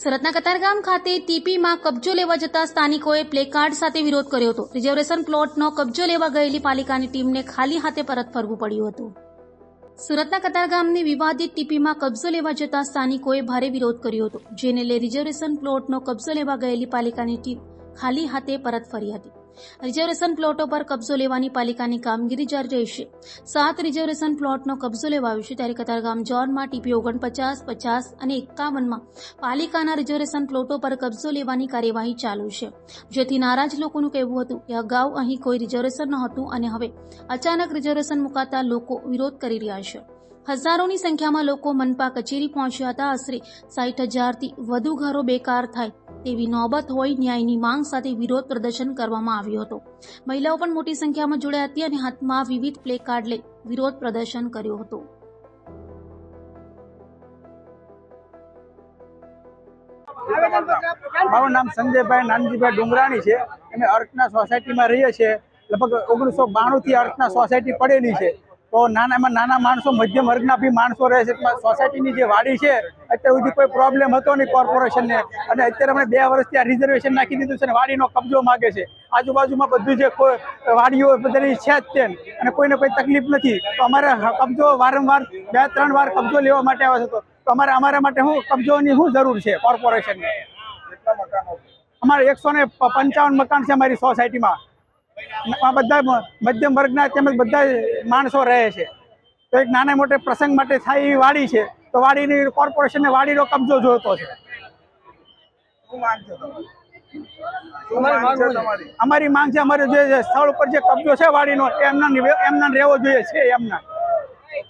સુરતના કતારગામ ખાતે ટીપીમાં કબજો લેવા જતા સ્થાનિકોએ પ્લેકાર્ડ સાથે વિરોધ કર્યો હતો. રિઝર્વેશન પ્લોટનો કબજો લેવા ગયેલી પાલિકાની ટીમને ખાલી હાથે પરત ફરવું પડ્યું હતું. સુરતના કતારગામની વિવાદિત ટીપીમાં કબજો લેવા જતા સ્થાનિકોએ ભારે વિરોધ કર્યો હતો. જેને લઈ રિઝર્વેશન પ્લોટનો કબજો લેવા ગયેલી પાલિકાની ટીમ ખાલી હાથે પરત ફરી હતી. રિઝર્વેશન પ્લોટો પર કબજો લેવાની પાલિકાની કામગીરી જારી રહેશે સાત રિઝર્વેશન પ્લોટનો કબજો લેવાયો છે ત્યારે કતારગામ ઝોનમાં ટીપી ઓગણપચાસ, પચાસ અને એકાવનમાં પાલિકાના રિઝર્વેશન પ્લોટો પર કબજો લેવાની કાર્યવાહી ચાલુ છે. જેથી નારાજ લોકોનું કહેવું હતું કે અગાઉ અહીં કોઈ રિઝર્વેશન નહોતું અને હવે અચાનક રિઝર્વેશન મુકાતા લોકો વિરોધ કરી રહ્યા છે. હજારોની સંખ્યામાં લોકો મનપા કચેરી પહોંચ્યા હતા. આશરે સાઠ હજારથી વધુ ઘરો બેકાર થાય તેવી નોબત હોય ન્યાયની માંગ સાથે વિરોધ પ્રદર્શન કરવામાં આવ્યો હતો. મહિલાઓ પણ મોટી સંખ્યામાં જોડાઈ હતી અને હાથમાં વિવિધ પ્લે કાર્ડ લઈ વિરોધ પ્રદર્શન કર્યું હતું. મારું નામ સંજયભાઈ નાનજીભાઈ ડુંગરાણી છે. અમે અર્થના સોસાયટીમાં રહીએ છીએ. લગભગ ઓગણીસો બાણુંથી અર્થના સોસાયટી પડેલી છે. તો નાના એમાં નાના માણસો, મધ્યમ વર્ગના બી માણસો રહે છે. સોસાયટીની જે વાડી છે અત્યાર સુધી કોઈ પ્રોબ્લેમ હતો નહીં કોર્પોરેશનને અને અત્યારે અમે બે વર્ષથી આ રિઝર્વેશન નાખી દીધું છે અને વાડીનો કબજો માગે છે. આજુબાજુમાં બધું જે કોઈ વાડીઓ બધાની છે જ તેમ. અને કોઈને કોઈ તકલીફ નથી. તો અમારે કબજો વારંવાર બે ત્રણ વાર કબજો લેવા માટે આવે છે તો તો અમારે અમારા માટે શું કબજોની શું જરૂર છે કોર્પોરેશનને અમારે એકસો ને પંચાવન મકાન છે અમારી સોસાયટીમાં. આ બધા મધ્યમ વર્ગના તેમજ બધા માણસો રહે છે. તો એક નાના મોટે પ્રસંગ માટે થાય એવી વાડી છે. તો વાડીની કોર્પોરેશનને વાડીનો કબજો જોઈતો છે. અમારી માંગ છે અમારે જે સ્થળ ઉપર જે કબજો છે વાડીનો એ એમના એમના રહેવો જોઈએ છે એમના.